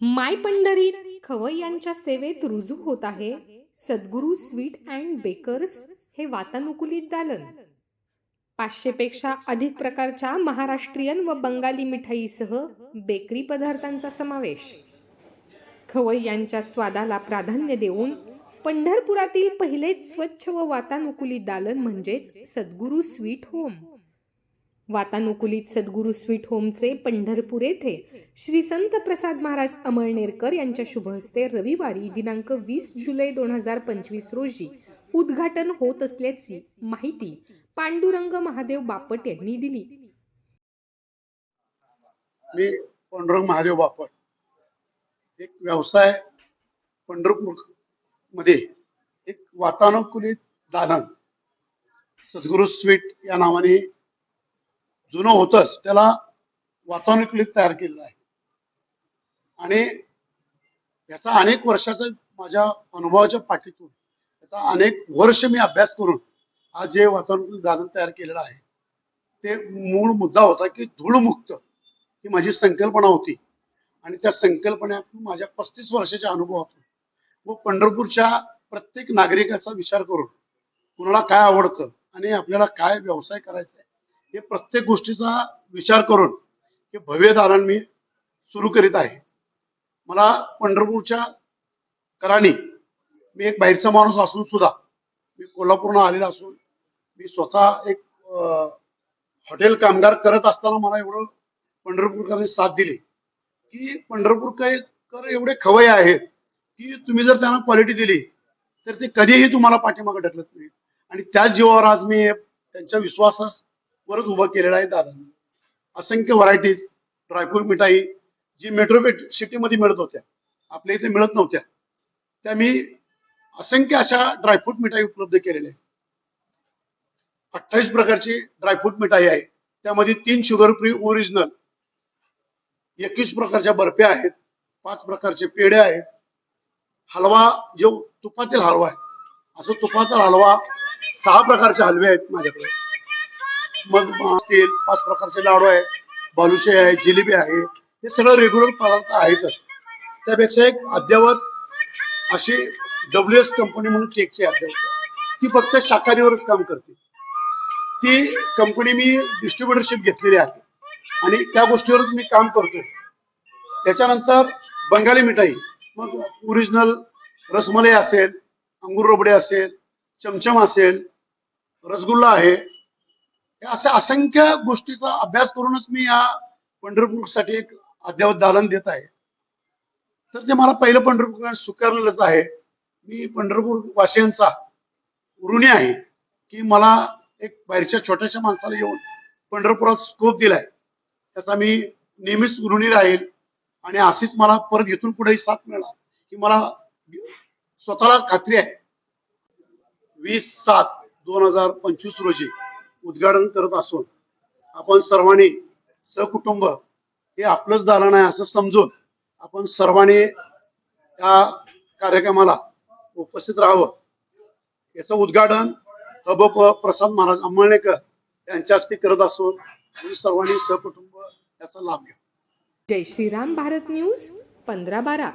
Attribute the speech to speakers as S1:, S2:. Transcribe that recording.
S1: माय पंढरी खवय्यांच्या सेवेत रुजू होत आहे. सद्गुरू स्वीट अँड बेकर्स हे वातानुकूलित दालन. पाचशे पेक्षा अधिक प्रकारच्या महाराष्ट्रीयन व बंगाली मिठाईसह बेकरी पदार्थांचा समावेश. खवय्यांच्या स्वादाला प्राधान्य देऊन पंढरपुरातील पहिलेच स्वच्छ व वातानुकूलित दालन म्हणजेच सद्गुरू स्वीट होम. वातानुकूलित सद्गुरू स्वीट होमचे पंढरपूर येथे श्री संत प्रसाद महाराज अमळनेरकर यांच्या शुभहस्ते रविवारी दिनांक वीस जुलै दोन हजार पंचवीस रोजी उद्घाटन होत असल्याची माहिती पांडुरंग महादेव बापट यांनी दिली.
S2: मी पांडुरंग महादेव बापट. एक व्यवसाय पंढरपूरमध्ये एक वातानुकूलित दालन सद्गुरू स्वीट या नावाने जुनं होतंच. त्याला वातानुकूलित तयार केलेलं आहे. आणि याचा अनेक वर्षाचा माझ्या अनुभवाच्या पाठीतून याचा अनेक वर्ष मी अभ्यास करून आज जे वातानुकूलित दालन तयार केलेलं आहे ते मूळ मुद्दा होता की धूळमुक्त ही माझी संकल्पना होती. आणि त्या संकल्पनेतून माझ्या पस्तीस वर्षाच्या अनुभवातून व पंढरपूरच्या प्रत्येक नागरिकाचा विचार करून कुणाला काय आवडतं आणि आपल्याला काय व्यवसाय करायचा आहे हे प्रत्येक गोष्टीचा विचार करून हे भव्य दालन मी सुरू करीत आहे. मला पंढरपूरच्या कराणी मी एक बाहेरचा माणूस असून सुद्धा मी कोल्हापूरनं आलेला असून मी स्वतः एक हॉटेल कामगार करत असताना मला एवढं पंढरपूरकरांनी साथ दिली. की पंढरपूरकर एवढे खवय आहेत की तुम्ही जर त्यांना क्वालिटी दिली तर ते कधीही तुम्हाला पाठीमागे ढकलत नाही आणि त्याच जीवावर आज मी त्यांच्या वरच उभं केलेलं आहे दालन असंख्य व्हरायटीज ड्रायफ्रूट मिठाई जी मेट्रो सिटीमध्ये मिळत होत्या. आपल्या इथे मिळत नव्हत्या. त्या मी असंख्य अशा ड्रायफ्रूट मिठाई उपलब्ध केलेल्या आहेत. अठ्ठावीस प्रकारची ड्रायफ्रूट मिठाई आहे. त्यामध्ये तीन शुगर फ्री ओरिजिनल एकवीस प्रकारच्या बर्फ्या आहेत पाच प्रकारचे पेढे आहेत. हलवा जो तुपातील हलवा आहे. असं तुपाचा हलवा सहा प्रकारचे हलवे आहेत माझ्याकडे. मग अं, तेल पाच प्रकारचे लाडू आहेत बालुशाही आहे जिलेबी आहे हे सगळं रेग्युलर पदार्थ आहेतच. त्यापेक्षा एक अद्यावत अशी डब्ल्यू एस कंपनी म्हणून केकची अद्यावत ती फक्त शाकाहारीवरच काम करते. ती कंपनी मी डिस्ट्रीब्युटरशिप घेतलेली आहे. आणि त्या गोष्टीवरच मी काम करतो त्याच्यानंतर बंगाली मिठाई. मग ओरिजिनल रसमलाई असेल अंगूर रबडे असेल चमचम असेल रसगुल्ला आहे अशा असंख्य गोष्टीचा अभ्यास करूनच मी या पंढरपूरसाठी एक अद्यावत दालन देत आहे. तर ते मला पहिलं पंढरपूर स्वीकारलेलंच आहे. मी पंढरपूर वासियांचा ऋणी आहे की मला एक बाहेरच्या छोट्याशा माणसाला येऊन पंढरपुरात स्कोप दिलाय. त्याचा मी नेहमीच ऋणी राहील आणि अशीच मला परत इथून पुढेही साथ मिळाला की मला स्वतःला खात्री आहे. वीस सात दोन हजार पंचवीस रोजी उद्घाटन करत असून आपण सर्वांनी सहकुटुंब हे आपलंच दालन आहे असं समजून आपण सर्वांनी त्या कार्यक्रमाला उपस्थित राहावं. याचं उद्घाटन हब प्रसाद महाराज अंमळनेकर यांच्या हस्ते करत असून सर्वांनी सहकुटुंब याचा लाभ घ्या.
S1: जय श्रीराम भारत न्यूज पंधरा बारा.